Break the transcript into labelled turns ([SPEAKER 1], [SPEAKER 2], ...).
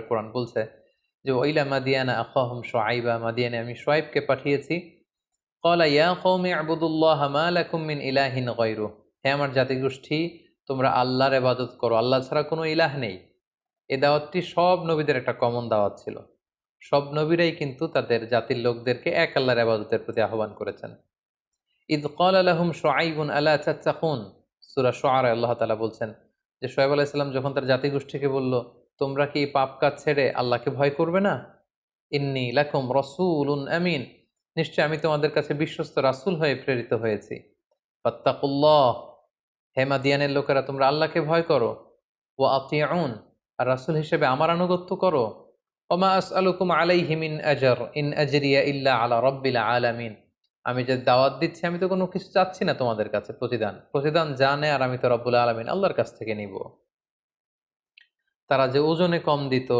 [SPEAKER 1] কোরআন বলছে যে ওইলা মাদিয়ানা আখাহুম শোয়াইবা মাদিয়ানে আমি শোয়াইবকে পাঠিয়েছি। কলা ইয়া কৌমি আবুদুল্লাহ মা লাকুম মিন ইলাহিন গৈরু হে আমার জাতিগোষ্ঠী, তোমরা আল্লাহর ইবাদত করো। আল্লাহ ছাড়া কোনো ইলাহ নেই। এ দাওয়াতটি সব নবীদের একটা কমন দাওয়াত ছিল। সব নবীরাই কিন্তু তাদের জাতির লোকদেরকে এক আল্লাহর ইবাদতের প্রতি আহ্বান করেছেন। ঈদ কল আলহুম শোয়াইবুন আল্লাহ চাচ্চাকুন সুরা শোয়ার আল্লাহ তালা বলছেন। যে সোহেব আলাইসাল্লাম যখন তার জাতিগোষ্ঠীকে বলল তোমরা কি পাপ কাজ ছেড়ে আল্লাহকে ভয় করবে না? ইন্নি লাকুম রসুলুন আমিন। নিশ্চয় আমি তোমাদের কাছে বিশ্বস্ত রাসুল হয়ে প্রেরিত হয়েছি। ফাত্তাকুল্লাহ। হেমাদিয়ানের লোকেরা, তোমরা আল্লাহকে ভয় করো। ও আতিয়াউন আর রাসুল হিসেবে আমার আনুগত্য করো। ওমা আস আলুকুম আলাই হিমিন আজর। ইন আজরিয়া ইল্লা আলা রব্বিল আলামিন। আমি যে দাওয়াত দিচ্ছি, আমি তো কোনো কিছু চাচ্ছি না তোমাদের কাছে প্রতিদান। প্রতিদান জানে আর আমি তো রব্বুল আলমিন আল্লাহর কাছ থেকে নিব। তারা যে ওজনে কম দিত